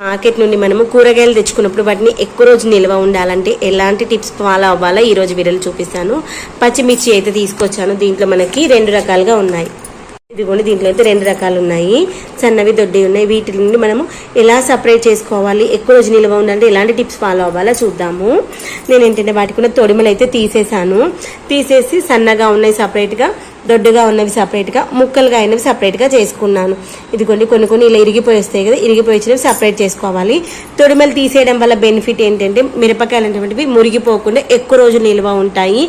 Market నుండి మనము కూరగాయలు తెచ్చుకున్నప్పుడు వాటిని ఎక్కువ రోజు నిల్వ ఉండాలంటే ఎలాంటి టిప్స్ ఫాలో అవ్వాలో ఈరోజు వీడియోలు చూపిస్తాను. పచ్చిమిర్చి అయితే తీసుకొచ్చాను. దీంట్లో మనకి రెండు రకాలుగా ఉన్నాయి. ఇదిగోండి దీంట్లో అయితే రెండు రకాలు ఉన్నాయి. సన్నవి దొడ్డి ఉన్నాయి. వీటి నుండి మనము ఎలా సపరేట్ చేసుకోవాలి ఎక్కువ రోజు నిల్వ ఉండాలంటే ఎలాంటి టిప్స్ ఫాలో అవ్వాలో చూద్దాము. నేను ఏంటంటే వాటికి ఉన్న తొడిమలు అయితే తీసేసాను తీసేసి సన్నగా ఉన్నాయి సపరేట్గా. దొడ్డుగా ఉన్నవి సపరేట్గా ముక్కలుగా అయినవి సపరేట్గా చేసుకున్నాను. ఇదిగోండి కొన్ని కొన్ని ఇలా ఇరిగిపోయి వస్తాయి కదా ఇరిగిపోయి వచ్చినవి సపరేట్ చేసుకోవాలి. తొడిమలు తీసేయడం వల్ల బెనిఫిట్ ఏంటంటే మిరపకాయలు అనేటువంటివి మురిగిపోకుండా ఎక్కువ రోజులు నిల్వ ఉంటాయి.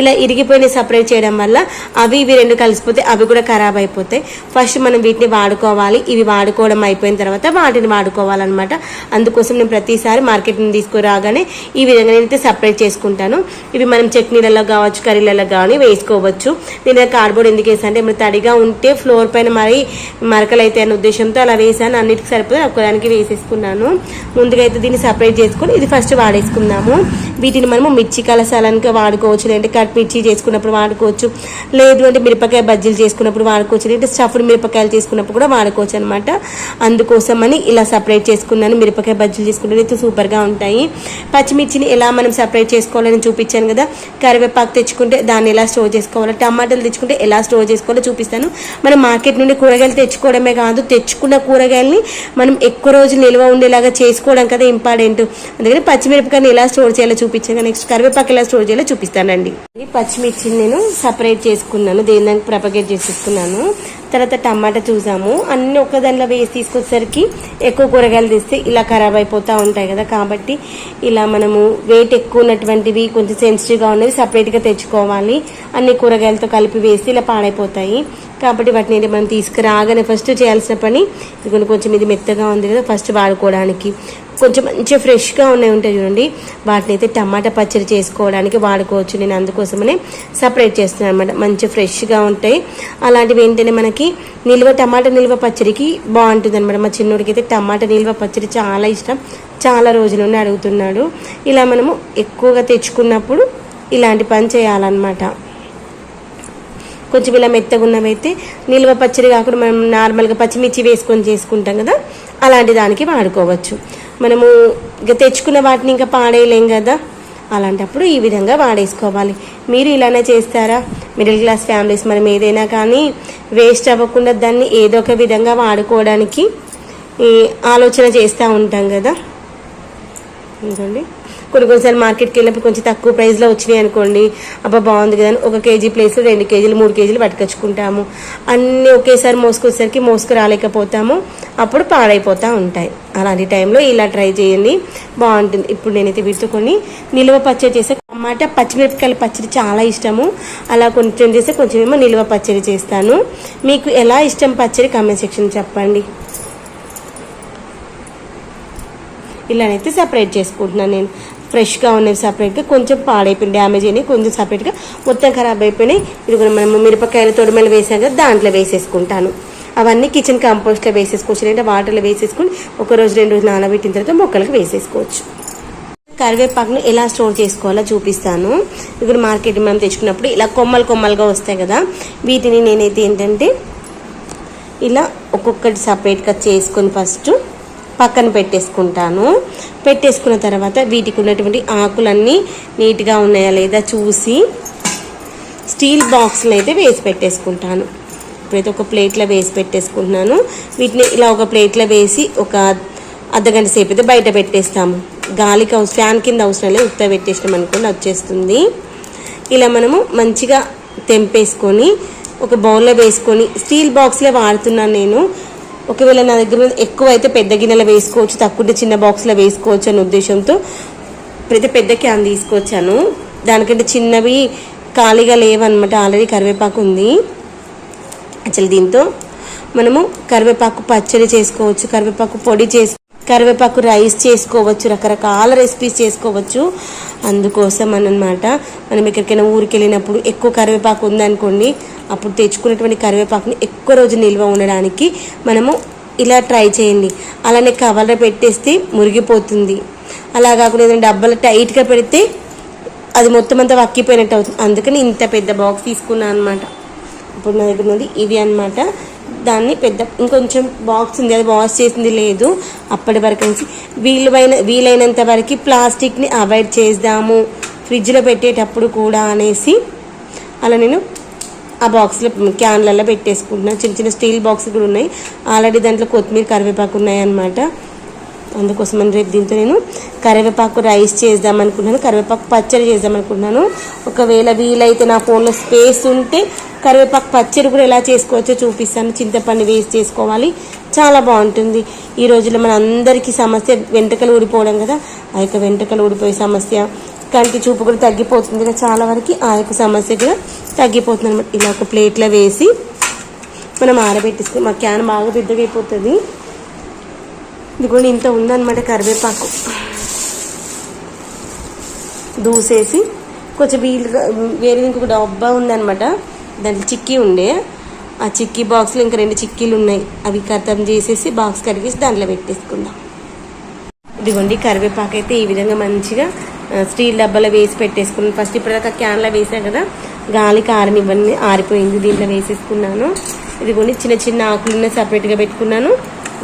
ఇలా ఇరిగిపోయిన సపరేట్ చేయడం వల్ల అవి ఇవి రెండు కలిసిపోతే అవి కూడా ఖరాబ్ అయిపోతాయి. ఫస్ట్ మనం వీటిని వాడుకోవాలి. ఇవి వాడుకోవడం అయిపోయిన తర్వాత వాటిని వాడుకోవాలన్నమాట. అందుకోసం నేను ప్రతిసారి మార్కెట్ నుండి తీసుకురాగానే ఈ విధంగా నేనైతే సపరేట్ చేసుకుంటాను. ఇవి మనం చట్నీలలో కావచ్చు కర్రీలలో కానీ వేసుకోవచ్చు. నేను కార్డ్బోర్డ్ ఎందుకు వేసాను అంటే ఇప్పుడు తడిగా ఉంటే ఫ్లోర్ పైన మరి మరకలు అయితే అనే ఉద్దేశంతో అలా వేసాను అన్నిటికి సరిపోతే ఒక్కదానికి వేసేసుకున్నాను. ముందుగా అయితే దీన్ని సపరేట్ చేసుకొని ఇది ఫస్ట్ వాడేసుకుందాము. వీటిని మనము మిర్చి కలసాలానికి వాడుకోవచ్చు లేదంటే కట్ మిర్చి చేసుకున్నప్పుడు వాడుకోవచ్చు లేదు అంటే మిరపకాయ బజ్జీలు చేసుకున్నప్పుడు వాడుకోవచ్చు లేదంటే స్టఫ్డ్ మిరపకాయలు చేసుకున్నప్పుడు కూడా వాడుకోవచ్చు అనమాట అందుకోసం అని ఇలా సపరేట్ చేసుకున్నాను. మిరపకాయ బజ్జీలు చేసుకుంటే అయితే సూపర్గా ఉంటాయి. పచ్చిమిర్చిని ఎలా మనం సపరేట్ చేసుకోవాలని చూపించాను కదా. కరివేపాకు తెచ్చుకుంటే దాన్ని ఎలా స్టోర్ చేసుకోవాలో టమాటాలు తెచ్చుకుంటే ఎలా స్టోర్ చేసుకోవాలో చూపిస్తాను. మనం మార్కెట్ నుండి కూరగాయలు తెచ్చుకోవడమే కాదు తెచ్చుకున్న కూరగాయలని మనం ఎక్కువ రోజులు నిల్వ ఉండేలాగా చేసుకోవడం కదా ఇంపార్టెంట్. అందుకని పచ్చిమిరపకాయని ఎలా స్టోర్ చేయాలో చూపించాను నెక్స్ట్ కరివేపాకు ఎలా స్టోర్ చేయాలో చూపిస్తానండి. పచ్చిమిర్చిని నేను సపరేట్ చేసుకున్నాను. దేని దానికి ప్రపగేట్ చేసేసుకున్నాను. తర్వాత టమాటా చూసాము. అన్ని ఒక దానిలో వేసి తీసుకొచ్చేసరికి ఎక్కువ కూరగాయలు తీస్తే ఇలా ఖరాబ్ అయిపోతూ ఉంటాయి కదా. కాబట్టి ఇలా మనము వెయిట్ ఎక్కువ ఉన్నటువంటివి కొంచెం సెన్సిటివ్గా ఉన్నవి సపరేట్గా తెచ్చుకోవాలి. అన్ని కూరగాయలతో కలిపి వేసి ఇలా పాడైపోతాయి. కాబట్టి వాటిని ఏంటి మనం తీసుకురాగానే ఫస్ట్ చేయాల్సిన పని ఇది కొంచెం ఇది మెత్తగా ఉంది కదా ఫస్ట్ వాడుకోవడానికి. కొంచెం మంచిగా ఫ్రెష్గా ఉన్నాయి ఉంటాయి చూడండి. వాటిని అయితే టమాటా పచ్చడి చేసుకోవడానికి వాడుకోవచ్చు. నేను అందుకోసమనే సపరేట్ చేస్తున్నాను అనమాట మంచి ఫ్రెష్గా ఉంటాయి. అలాంటివి ఏంటంటే మనకి నిల్వ టమాటా నిల్వ పచ్చడికి బాగుంటుంది అనమాట మా చిన్నోడికి అయితే టమాటా నిల్వ పచ్చడి చాలా ఇష్టం. చాలా రోజుల నుండి అడుగుతున్నాడు. ఇలా మనము ఎక్కువగా తెచ్చుకున్నప్పుడు ఇలాంటి పని చేయాలన్నమాట. కొంచెం ఇలా మెత్తగా ఉన్నవైతే నిల్వ పచ్చడి కాకుండా మనం నార్మల్గా పచ్చిమిర్చి వేసుకొని చేసుకుంటాం కదా అలాంటి దానికి వాడుకోవచ్చు. మనము ఇక తెచ్చుకున్న వాటిని ఇంకా పాడేయలేం కదా? అలాంటప్పుడు ఈ విధంగా వాడేసుకోవాలి. మీరు ఇలానే చేస్తారా? మిడిల్ క్లాస్ ఫ్యామిలీస్ మనం ఏదైనా కానీ వేస్ట్ అవ్వకుండా దాన్ని ఏదో ఒక విధంగా వాడుకోవడానికి ఈ ఆలోచన చేస్తూ ఉంటాం కదా? ఏంటండి కొన్ని కొన్నిసార్లు మార్కెట్కి వెళ్ళినప్పుడు కొంచెం తక్కువ ప్రైస్లో వచ్చినాయి అనుకోండి అబ్బా బాగుంది కదా అని ఒక కేజీ ప్లేస్లో రెండు కేజీలు మూడు కేజీలు పట్టుకొచ్చుకుంటాము. అన్నీ ఒకేసారి మోసుకొచ్చేసరికి మోసుకు రాలేకపోతాము. అప్పుడు పాడైపోతూ ఉంటాయి. అలాంటి టైంలో ఇలా ట్రై చేయండి. బాగుంటుంది. ఇప్పుడు నేనైతే వీటితో కొన్ని నిల్వ పచ్చడి చేసే టమాటా పచ్చిమిరపకాయల పచ్చడి చాలా ఇష్టము. అలా కొంచెం చేస్తే కొంచెం ఏమో నిల్వ పచ్చడి చేస్తాను. మీకు ఎలా ఇష్టం పచ్చడి కామెంట్ సెక్షన్ చెప్పండి. ఇలానైతే సపరేట్ చేసుకుంటున్నాను నేను. ఫ్రెష్గా ఉన్నవి సపరేట్గా కొంచెం పాడైపోయిన డ్యామేజ్ అయినాయి కొంచెం సపరేట్గా మొత్తం ఖరాబ్ అయిపోయినాయి. ఇది కూడా మనము మిరపకాయలు తొడిమలు వేసాం కదా దాంట్లో వేసేసుకుంటాను. అవన్నీ కిచెన్ కంపోస్ట్లో వేసేసుకోవచ్చు లేదంటే వాటర్లో వేసేసుకుని ఒక రోజు రెండు రోజులు నానబెట్టిన తర్వాత మొక్కలకు వేసేసుకోవచ్చు. కరివేపాకును ఎలా స్టోర్ చేసుకోవాలో చూపిస్తాను. ఇప్పుడు మార్కెట్ మనం తెచ్చుకున్నప్పుడు ఇలా కొమ్మలు కొమ్మలుగా వస్తాయి కదా వీటిని నేనైతే ఏంటంటే ఇలా ఒక్కొక్కటి సపరేట్గా చేసుకొని ఫస్ట్ పక్కన పెట్టేసుకుంటాను. పెట్టేసుకున్న తర్వాత వీటికి ఉన్నటువంటి ఆకులన్నీ నీట్గా ఉన్నాయా లేదా చూసి స్టీల్ బాక్స్లో అయితే వేసి పెట్టేసుకుంటాను. ఇప్పుడైతే ఒక ప్లేట్లో వేసి పెట్టేసుకుంటున్నాను. వీటిని ఇలా ఒక ప్లేట్లో వేసి ఒక అర్ధగంట సేపు అయితే బయట పెట్టేస్తాము. గాలికి అవసరం ఫ్యాన్ కింద అవసరం లేదు ఉత్త పెట్టేసినాం అనుకోండి వచ్చేస్తుంది. ఇలా మనము మంచిగా తెంపేసుకొని ఒక బౌల్లో వేసుకొని స్టీల్ బాక్స్లే వాడుతున్నాను నేను. ఒకవేళ నా దగ్గర ఎక్కువ అయితే పెద్ద గిన్నెలో వేసుకోవచ్చు తక్కువ చిన్న బాక్స్లో వేసుకోవచ్చు అనే ఉద్దేశంతో ప్రతి పెద్ద క్యాన్ తీసుకొచ్చాను. దానికంటే చిన్నవి ఖాళీగా లేవన్నమాట. ఆల్రెడీ కరివేపాకు ఉంది. అసలు దీంతో మనము కరివేపాకు పచ్చడి చేసుకోవచ్చు కరివేపాకు పొడి చేసుకో కరివేపాకు రైస్ చేసుకోవచ్చు రకరకాల రెసిపీస్ చేసుకోవచ్చు. అందుకోసం అనమాట మనం ఎక్కడికైనా ఊరికి వెళ్ళినప్పుడు ఎక్కువ కరివేపాకు ఉందనుకోండి అప్పుడు తెచ్చుకున్నటువంటి కరివేపాకుని ఎక్కువ రోజు నిల్వ ఉండడానికి మనము ఇలా ట్రై చేయండి. అలానే కవర్లో పెట్టేస్తే మురిగిపోతుంది. అలా కాకుండా ఏదైనా డబ్బాలు టైట్గా పెడితే అది మొత్తం అంతా వక్కిపోయినట్టు అవుతుంది. అందుకని ఇంత పెద్ద బాక్స్ తీసుకున్నాను అనమాట ఇప్పుడు నా దగ్గర నుండి ఇవి అనమాట దాన్ని పెద్ద ఇంకొంచెం బాక్స్ ఉంది అది వాష్ చేసింది లేదు అప్పటి వరకు నుంచి. వీలైన వీలైనంత వరకు ప్లాస్టిక్ని అవాయిడ్ చేద్దాము ఫ్రిడ్జ్లో పెట్టేటప్పుడు కూడా అనేసి అలా నేను ఆ బాక్స్లో క్యాన్లలో పెట్టేసుకుంటున్నాను చిన్న చిన్న స్టీల్ బాక్స్ కూడా ఉన్నాయి. ఆల్రెడీ దాంట్లో కొత్తిమీర కరివేపాకు ఉన్నాయి అన్నమాట అందుకోసం అని రేపు దీంతో నేను కరివేపాకు రైస్ చేద్దాం అనుకున్నాను కరివేపాకు పచ్చడి చేద్దాం అనుకున్నాను ఒకవేళ వీలైతే నా ఫోన్లో స్పేస్ ఉంటే కరివేపాకు పచ్చడి కూడా ఎలా చేసుకోవచ్చో చూపిస్తాను. చింతపండు వేసి చేసుకోవాలి. చాలా బాగుంటుంది. ఈ రోజుల్లో మన అందరికీ సమస్య వెంట్రుకలు ఊడిపోవడం కదా. ఆ యొక్క వెంట్రుకలు ఊడిపోయే సమస్య కంటి చూపు కూడా తగ్గిపోతుంది కదా. చాలా వరకు ఆ యొక్క సమస్య కూడా తగ్గిపోతుంది అనమాట ఇలా ఒక ప్లేట్లో వేసి మనం ఆరబెట్టిస్తే మా క్యాన్ బాగా పెద్దగా అయిపోతుంది ఇది కూడా ఇంత ఉందన్నమాట కరివేపాకు. దూసేసి కొంచెం వీలుగా వేరే ఇంకొక డబ్బా ఉందన్నమాట. దాంట్లో చిక్కీ ఉండే. ఆ చిక్కీ బాక్స్లో ఇంకా రెండు చిక్కీలు ఉన్నాయి. అవి కథం చేసేసి బాక్స్ కడిగేసి దాంట్లో పెట్టేసుకుందాం. ఇదిగోండి కరివేపాకు అయితే ఈ విధంగా మంచిగా స్టీల్ డబ్బాలో వేసి పెట్టేసుకున్నాను. ఫస్ట్ ఇప్పటిదాకా క్యాన్లో వేసాను కదా గాలికి ఆరనివ్వని ఆరిపోయింది. దీంట్లో వేసేసుకున్నాను. ఇదిగోండి చిన్న చిన్న ఆకులు సపరేట్గా పెట్టుకున్నాను.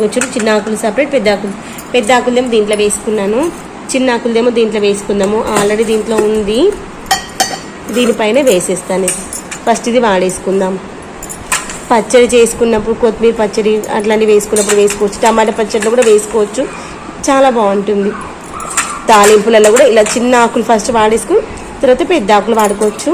వచ్చి చిన్న ఆకులు సపరేట్ పెద్ద ఆకులు పెద్ద ఆకులదేమో దీంట్లో వేసుకున్నాను. చిన్న ఆకులదేమో దీంట్లో వేసుకుందాము. ఆల్రెడీ దీంట్లో ఉంది. దీనిపైన వేసేస్తాను ఇది. ఫస్ట్ ఇది వాడేసుకుందాం. పచ్చడి చేసుకున్నప్పుడు కొత్తిమీర పచ్చడి అట్లాంటివి వేసుకున్నప్పుడు వేసుకోవచ్చు. టమాటా పచ్చడిలో కూడా వేసుకోవచ్చు. చాలా బాగుంటుంది. తాలింపులలో కూడా ఇలా చిన్న ఆకులు ఫస్ట్ వాడేసుకుని తర్వాత పెద్ద ఆకులు వాడుకోవచ్చు.